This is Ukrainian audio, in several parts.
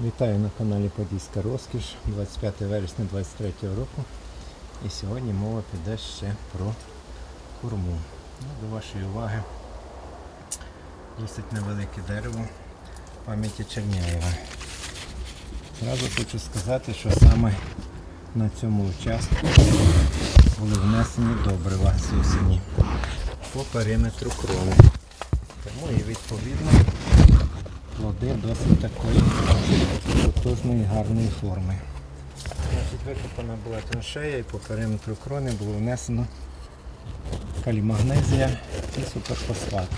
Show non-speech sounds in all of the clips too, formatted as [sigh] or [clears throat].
Вітаю на каналі Подільська Розкіш 25 вересня 23 року. І сьогодні мова піде ще про корму. Ну, до вашої уваги досить невелике дерево пам'яті Черняєва. Зразу хочу сказати, що саме на цьому участку були внесені добрива з осені по периметру крови. Тому і відповідно плоди досить такої потужної гарної форми. Викопана була траншея і по периметру крони було внесено калімагнезія і суперфосфат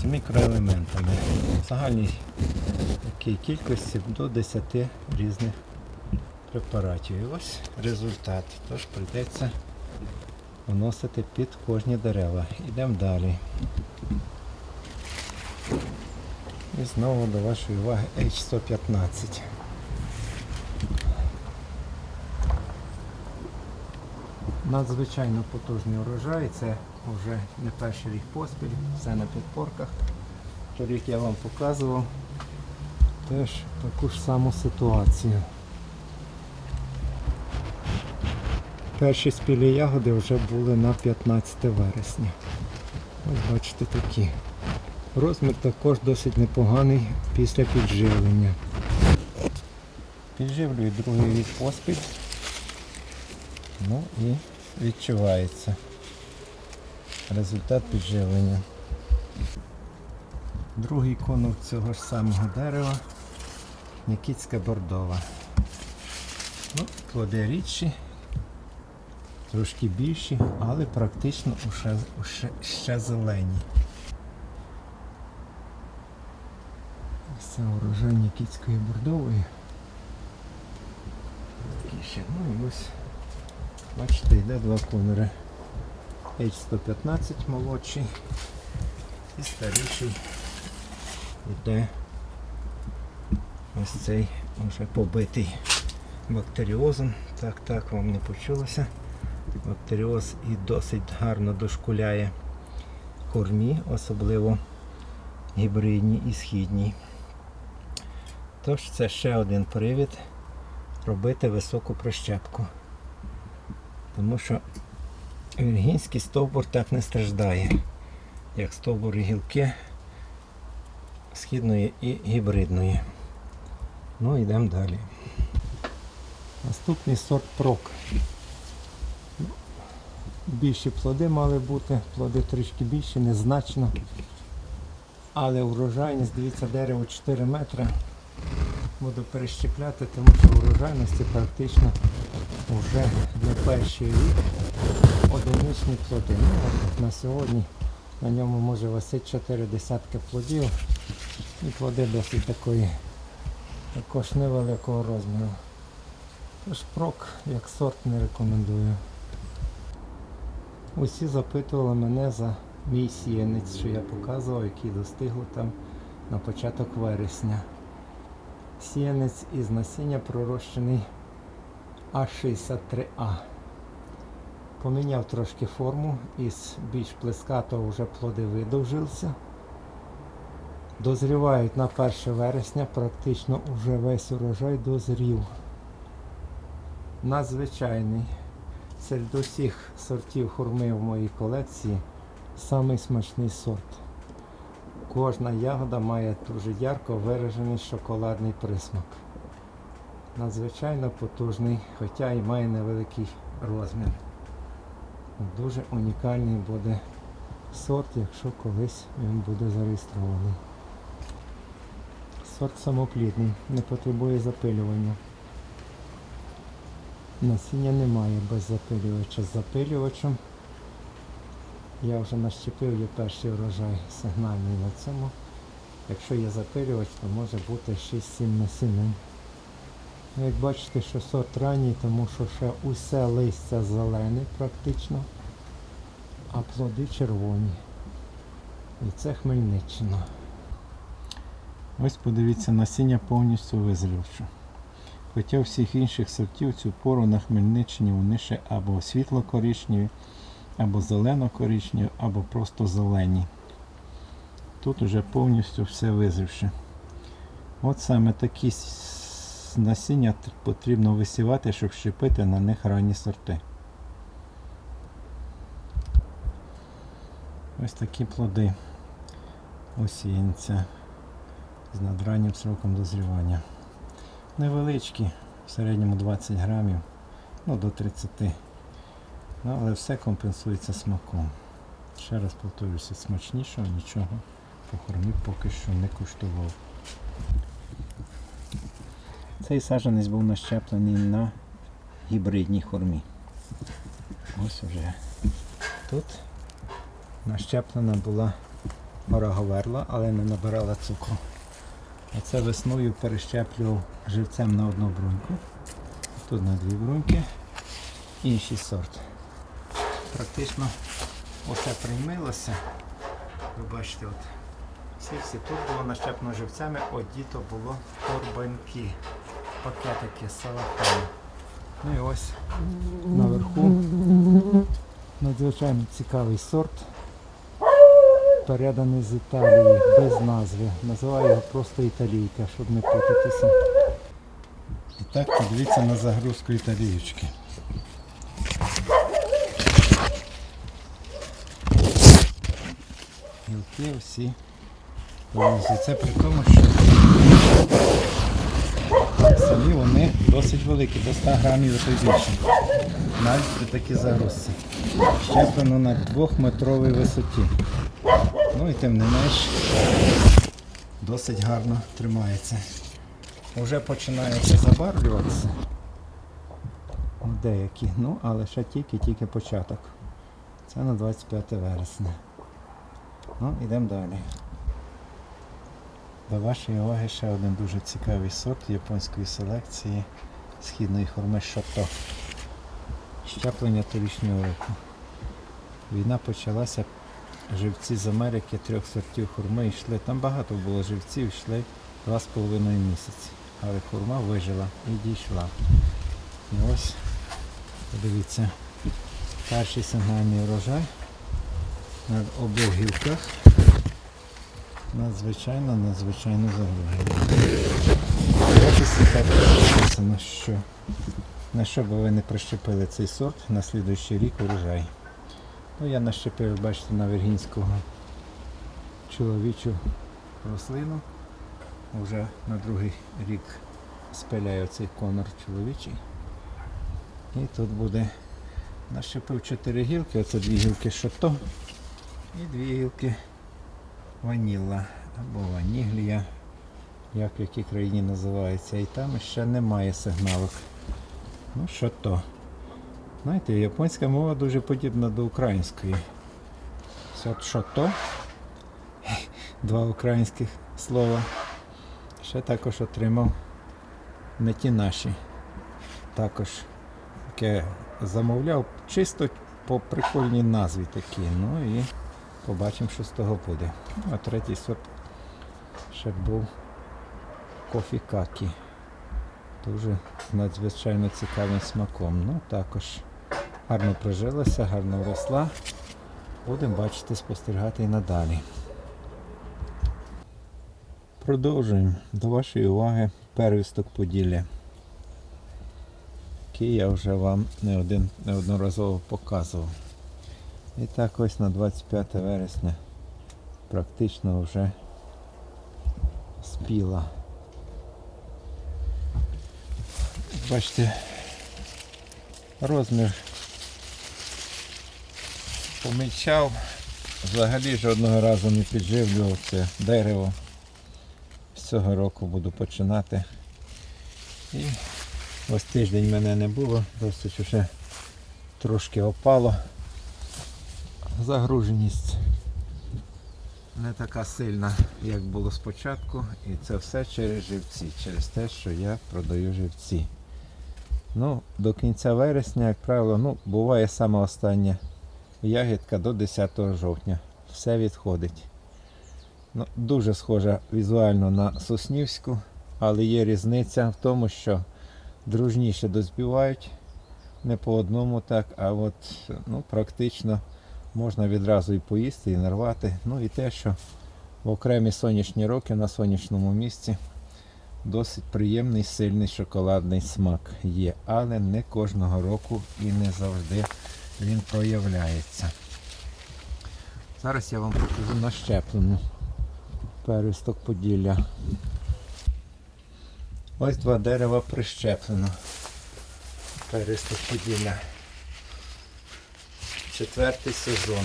з мікроелементами. В загальній такій кількості до 10 різних препаратів. І ось результат. Тож прийдеться вносити під кожні дерева. Йдемо далі. І знову до вашої уваги H115. Надзвичайно потужний урожай, це вже не перший рік поспіль, все на підпорках. Торік я вам показував теж таку ж саму ситуацію. Перші спілі ягоди вже були на 15 вересня. Ось бачите такі. Розмір також досить непоганий після підживлення. Підживлюю другий рік поспіль. Ну і відчувається результат підживлення. Другий конус цього ж самого дерева Нікітська бордова. Ну, плоди рідші, трошки більші, але практично уже, уже ще зелені. Це урожай Нікітської бордової. Ще. Ну і ось, бачите, йде два конури. H115 молодший і старіший йде ось цей вже побитий бактеріозом. Так, так, вам не почулося. Бактеріоз і досить гарно дошкуляє кормі, особливо гібридні і східні. Тож це ще один привід робити високу прищепку. Тому що віргінський стовбур так не страждає, як стовбури гілки східної і гібридної. Ну йдемо далі. Наступний сорт прок. Більші плоди мали бути, плоди трішки більші, незначно. Але урожайність, дивіться, дерево 4 метри. Буду перещепляти, тому що урожайності практично вже на перший рік одиничні плоди. Ну, на сьогодні на ньому може висить 4 десятки плодів і плоди досить такої також невеликого розміру. Тож прок як сорт не рекомендую. Усі запитували мене за мій сіянець, що я показував, який достигло там на початок вересня. Сіянець із насіння пророщений А63А. Поміняв трошки форму, із більш плескатого вже плоди видовжилися. Дозрівають на 1 вересня, практично вже весь урожай дозрів. Надзвичайний. Серед усіх сортів хурми в моїй колекції самий смачний сорт. Кожна ягода має дуже ярко виражений шоколадний присмак. Надзвичайно потужний, хоча і має невеликий розмір. Дуже унікальний буде сорт, якщо колись він буде зареєстрований. Сорт самоплідний, не потребує запилювання. Насіння немає без запилювача. З запилювачем я вже нащепив є перший урожай сигнальний на цьому. Якщо є запилювач, то може бути 6-7 насінин. Ну, Як бачите, що сорт ранній, тому що ще усе листя зелене практично, а плоди червоні. І це Хмельниччина. Ось подивіться, насіння повністю визрівши. Хоча всіх інших сортів цю пору на Хмельниччині вони ще або світло-коричневі, або зелено-коричневі, або просто зелені. Тут уже повністю все визрівши. От саме такі насіння потрібно висівати, щоб щепити на них ранні сорти. Ось такі плоди осінця з надраннім сроком дозрівання. Невеличкі, в середньому 20 грамів, ну до 30. Ну, але все компенсується смаком. Ще раз повторюся, смачнішого нічого по хормі поки що не куштував. Цей саджанець був нащеплений на гібридній хормі. Ось вже тут нащеплена була гора але не набирала цукру. А це весною перещеплював живцем на одну бруньку. Тут на дві бруньки. Інший сорт. Практично усе приймилося. Ви бачите, от всі всі тут було нащеплено живцями, от діто було торбаньки, пакетики, салафану. Ну і ось наверху надзвичайно цікавий сорт. Переданий з Італії без назви. Називаю його просто італійка, щоб не путатися. І так подивіться на загрузку італіючки. Гілки всі повністю. Це при тому, що самі вони досить великі, до 100 грамів і більше. Навіть при такій загрузці. Щеплено на двохметровій висоті. Ну і тим не менш досить гарно тримається. Уже починається забарвлюватися. Деякі, ну але ще тільки-тільки початок. Це на 25 вересня. Ну, йдемо далі. До вашої уваги ще один дуже цікавий сорт японської селекції східної хурми Шато. Щеплення торічнього року. Війна почалася, живці з Америки трьох сортів хурми йшли. Там багато було живців, йшли два з половиною місяці. Але хурма вижила і дійшла. І ось, подивіться, перший сигнальний урожай на обох гілках. Надзвичайно, надзвичайно написано, що на що би ви не прищепили цей сорт, на слідуючий рік урожай. Ну, я нащепив, бачите, на віргінського чоловічу рослину. Уже на другий рік спиляю цей конор чоловічий. І тут буде нащепив 4 гілки, оце дві гілки шото і дві гілки ваніла або ваніглія, як в якій країні називається. І там ще немає сигналок. Ну що то. Знаєте, японська мова дуже подібна до української. От що то. Два українських слова. Ще також отримав не ті наші. Також яке замовляв чисто по прикольній назві такі. Ну і побачимо, що з того буде. А третій сорт ще був кофі какі. Дуже надзвичайно цікавим смаком. Ну також гарно прижилася, гарно росла. Будемо бачити, спостерігати і надалі. Продовжуємо до вашої уваги первісток Поділля, який я вже вам не один, неодноразово показував. І так ось на 25 вересня практично вже спіла. Бачите, розмір помічав, взагалі жодного разу не підживлював це дерево. З цього року буду починати. І ось тиждень мене не було, досить вже трошки опало. Загруженість не така сильна, як було спочатку. І це все через живці, через те, що я продаю живці. Ну, до кінця вересня, як правило, ну, буває саме остання ягідка до 10 жовтня. Все відходить. Ну, дуже схожа візуально на Соснівську, але є різниця в тому, що дружніше дозбівають не по одному так, а от ну, практично можна відразу і поїсти, і нарвати. Ну і те, що в окремі сонячні роки на сонячному місці досить приємний сильний шоколадний смак є, але не кожного року і не завжди він проявляється. Зараз я вам покажу нащеплену пересток Поділля. Ось два дерева прищеплено. Пересток Поділля. Четвертий сезон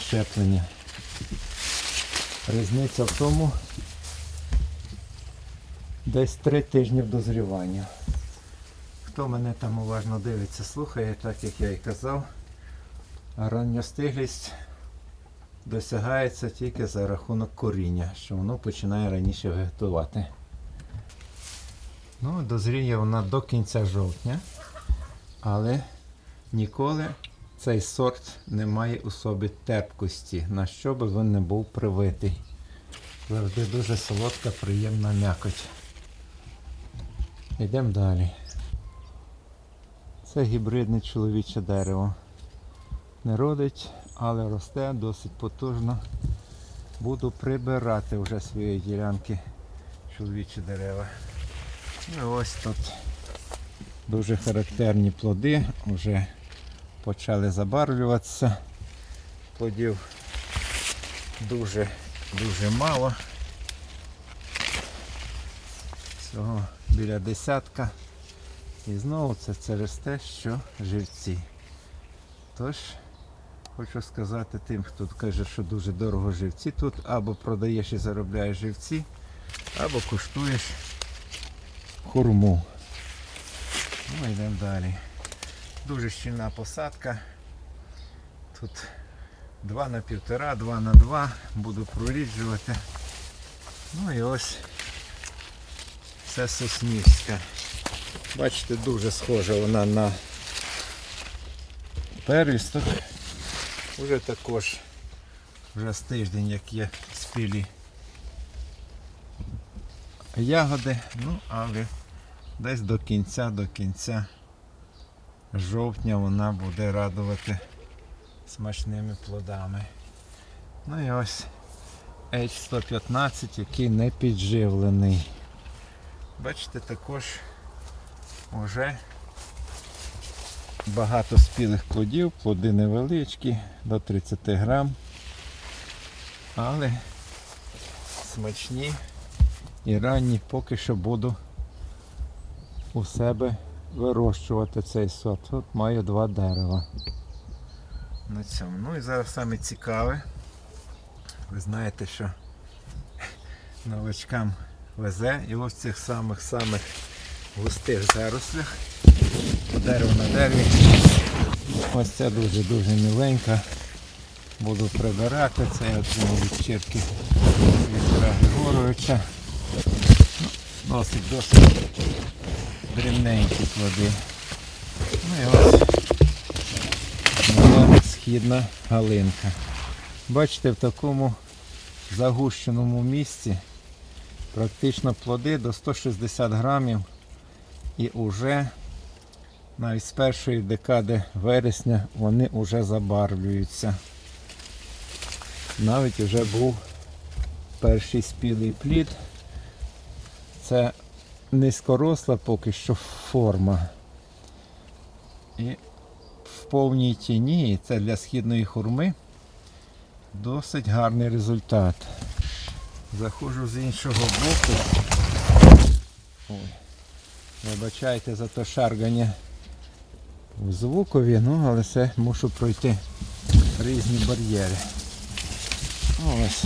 щеплення. Різниця в тому десь три тижні дозрівання. Хто мене там уважно дивиться, слухає, так як я і казав, ранньостиглість досягається тільки за рахунок коріння, що воно починає раніше вегетувати. Ну, дозріє вона до кінця жовтня, але ніколи цей сорт не має у собі терпкості, на що би він не був привитий. Завжди дуже солодка, приємна м'якоть. Йдемо далі. Це гібридне чоловіче дерево. Не родить, але росте досить потужно. Буду прибирати вже свої ділянки чоловічі дерева. І ось тут дуже характерні плоди, вже почали забарвлюватися. Плодів дуже дуже мало. Всього біля десятка. І знову це через те, що живці. Тож, хочу сказати тим, хто каже, що дуже дорого живці тут, або продаєш і заробляєш живці, або куштуєш хурму. Ну, йдемо далі. Дуже щільна посадка. Тут 2 на 1,5, 2 на 2. Буду проріджувати. Ну і ось це Соснівська. Бачите, дуже схожа вона на первісток. Уже також вже з тиждень, як є спілі ягоди, ну але десь до кінця, до кінця жовтня вона буде радувати смачними плодами. Ну і ось H115, який не підживлений. Бачите, також вже багато спілих плодів, плоди невеличкі, до 30 грам, але смачні і ранні поки що буду у себе вирощувати цей сорт. От маю два дерева. На цьому. Ну і зараз саме цікаве. Ви знаєте, що новачкам везе і ось в цих самих-самих густих зарослях. Дерево на дереві. Ось це дуже-дуже міленька. Буду прибирати. Це я отримав від черки Віктора Григоровича. Ну, Досить, досить дрібненькі плоди. Ну і ось моя східна галинка. Бачите, в такому загущеному місці практично плоди до 160 грамів і вже навіть з першої декади вересня вони вже забарвлюються. Навіть вже був перший спілий плід. Це низькоросла поки що форма. І в повній тіні, це для східної хурми, досить гарний результат. Заходжу з іншого боку. Вибачайте за те шаргання в звукові, ну але це мушу пройти різні бар'єри. Ось.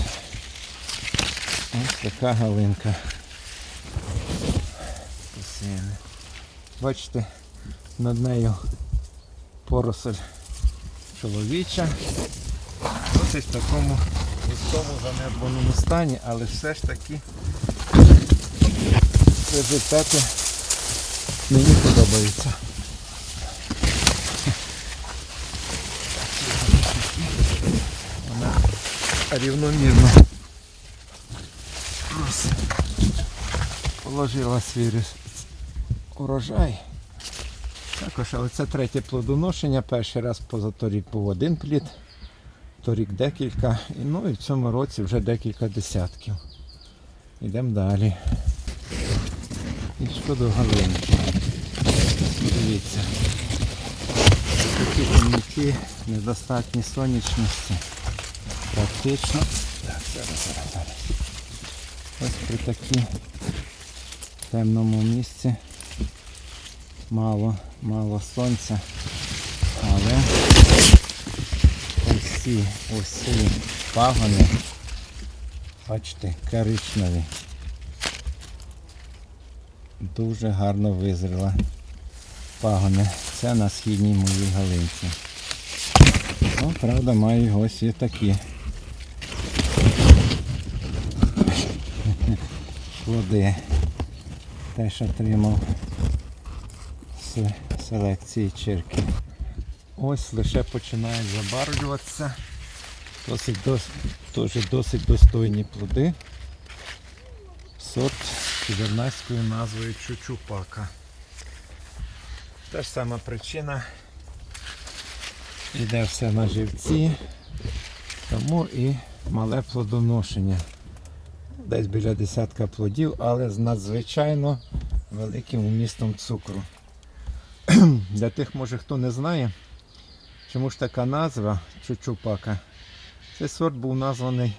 Ось така галинка. Посіяна. Бачите, над нею поросль чоловіча. Досить в такому густому занедбаному стані, але все ж таки результати мені подобаються. Вона рівномірно положила свій рис- урожай. Також, але це третє плодоношення. Перший раз позаторік був один плід, торік декілька, ну і в цьому році вже декілька десятків. Йдемо далі. І щодо галинки. Дивіться. Такі помінки, недостатні сонячності. Практично. Так, зараз, зараз, зараз. Ось при такій темному місці. Мало, мало сонця. Але ось ці пагони, бачите, коричневі. Дуже гарно визріла пагони. Це на східній моїй галинці. Ну, правда, маю ось і такі. Плоди. Теж отримав з селекції черки. Ось лише починають забарвлюватися. Досить, дос, теж досить достойні плоди. Сорт чудернацькою назвою Чучупака. Та ж сама причина. Іде все на живці, тому і мале плодоношення. Десь біля десятка плодів, але з надзвичайно великим вмістом цукру. [clears throat] Для тих, може хто не знає, чому ж така назва Чучупака. Цей сорт був названий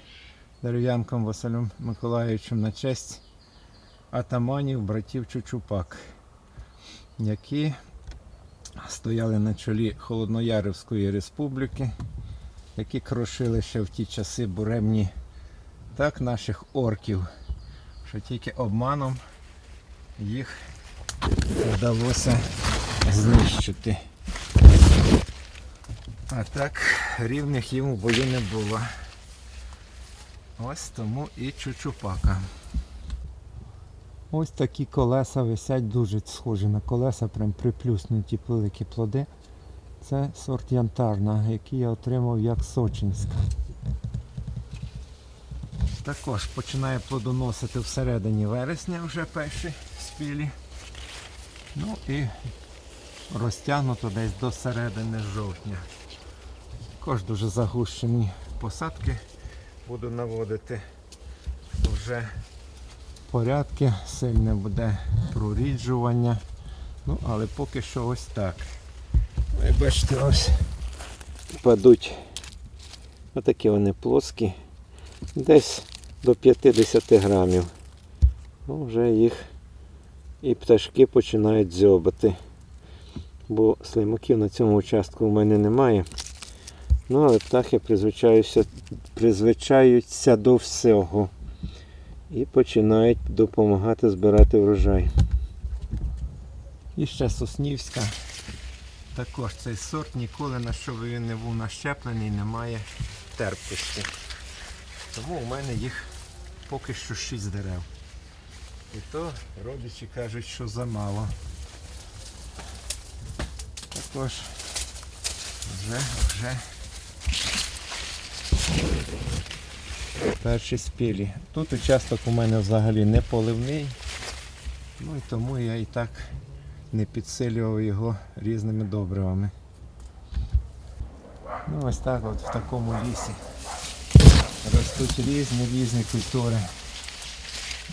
дерев'янком Василем Миколаївичем на честь атаманів братів Чучупак, які стояли на чолі Холодноярівської республіки, які крошили ще в ті часи буремні так наших орків, що тільки обманом їх вдалося знищити. А так рівних їм бою не було. Ось тому і чучупака. Ось такі колеса висять дуже схожі на колеса, прям приплюснуті великі плоди. Це сорт янтарна, який я отримав як сочинська. Також починає плодоносити всередині вересня вже перші спілі. Ну і розтягнуто десь до середини жовтня. Також дуже загущені посадки буду наводити вже порядки, сильне буде проріджування. Ну, але поки що ось так. Ви бачите, ось падуть отакі вони плоскі, десь до 50 грамів. Ну, вже їх і пташки починають дзьобати. Бо слимаків на цьому участку в мене немає. Ну, але птахи призвичаються, призвичаються до всього і починають допомагати збирати врожай. І ще Соснівська. Також цей сорт ніколи на що він не був нащеплений, немає терпкості. Тому у мене їх поки що 6 дерев. І то родичі кажуть, що замало. Також вже, вже перші спілі. Тут участок у мене взагалі не поливний, ну і тому я і так не підсилював його різними добривами. Ну ось так от в такому лісі ростуть різні різні культури.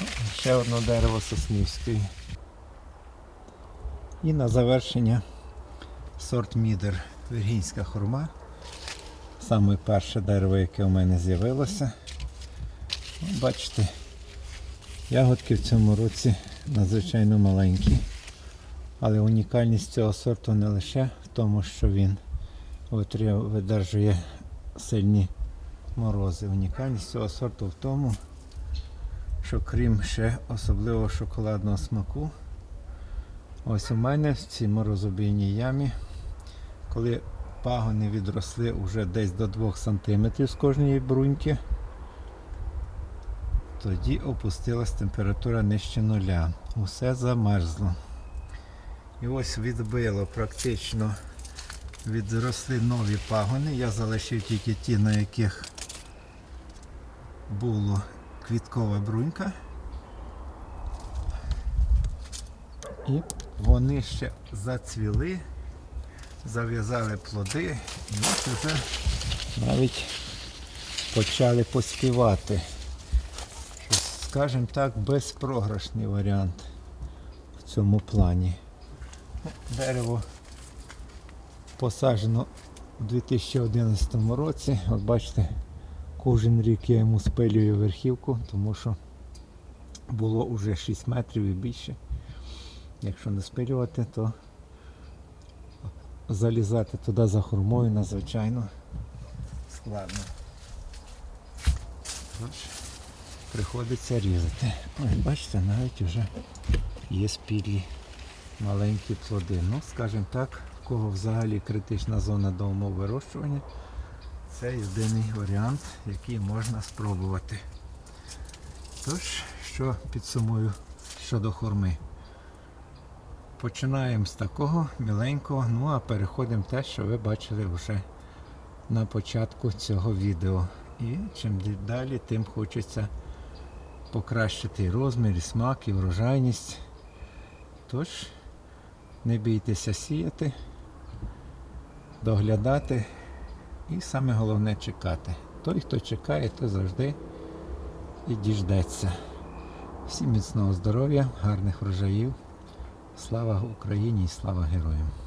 Ну, Ще одне дерево соснівської. І на завершення сорт мідер. Віргінська хурма. Саме перше дерево, яке у мене з'явилося. Ну, Бачите, ягодки в цьому році надзвичайно маленькі. Але унікальність цього сорту не лише в тому, що він видержує сильні морози. Унікальність цього сорту в тому, що крім ще особливого шоколадного смаку, ось у мене в цій морозобійній ямі, коли пагони відросли вже десь до 2 см з кожної бруньки, тоді опустилась температура нижче нуля. Усе замерзло. І ось відбило практично відросли нові пагони. Я залишив тільки ті, на яких була квіткова брунька. І вони ще зацвіли, зав'язали плоди, і ось вже навіть почали поспівати. Скажімо так, безпрограшний варіант. в цьому плані. Ну, Дерево посаджено у 2011 році. От бачите, кожен рік я йому спилюю верхівку, тому що було вже 6 метрів і більше. Якщо не спилювати, то залізати туди за хурмою надзвичайно складно. Тож, приходиться різати. Ось бачите, навіть вже є спілі маленькі плоди. Ну, скажімо так, в кого взагалі критична зона до умов вирощування, це єдиний варіант, який можна спробувати. Тож, що підсумую щодо хурми. Починаємо з такого міленького, ну а переходимо те, що ви бачили вже на початку цього відео. І чим далі, тим хочеться покращити розмір, і смак, і врожайність. Тож, не бійтеся сіяти, доглядати і саме головне чекати. Той, хто чекає, той завжди і діждеться. Всім міцного здоров'я, гарних врожаїв. Слава Україні і слава героям!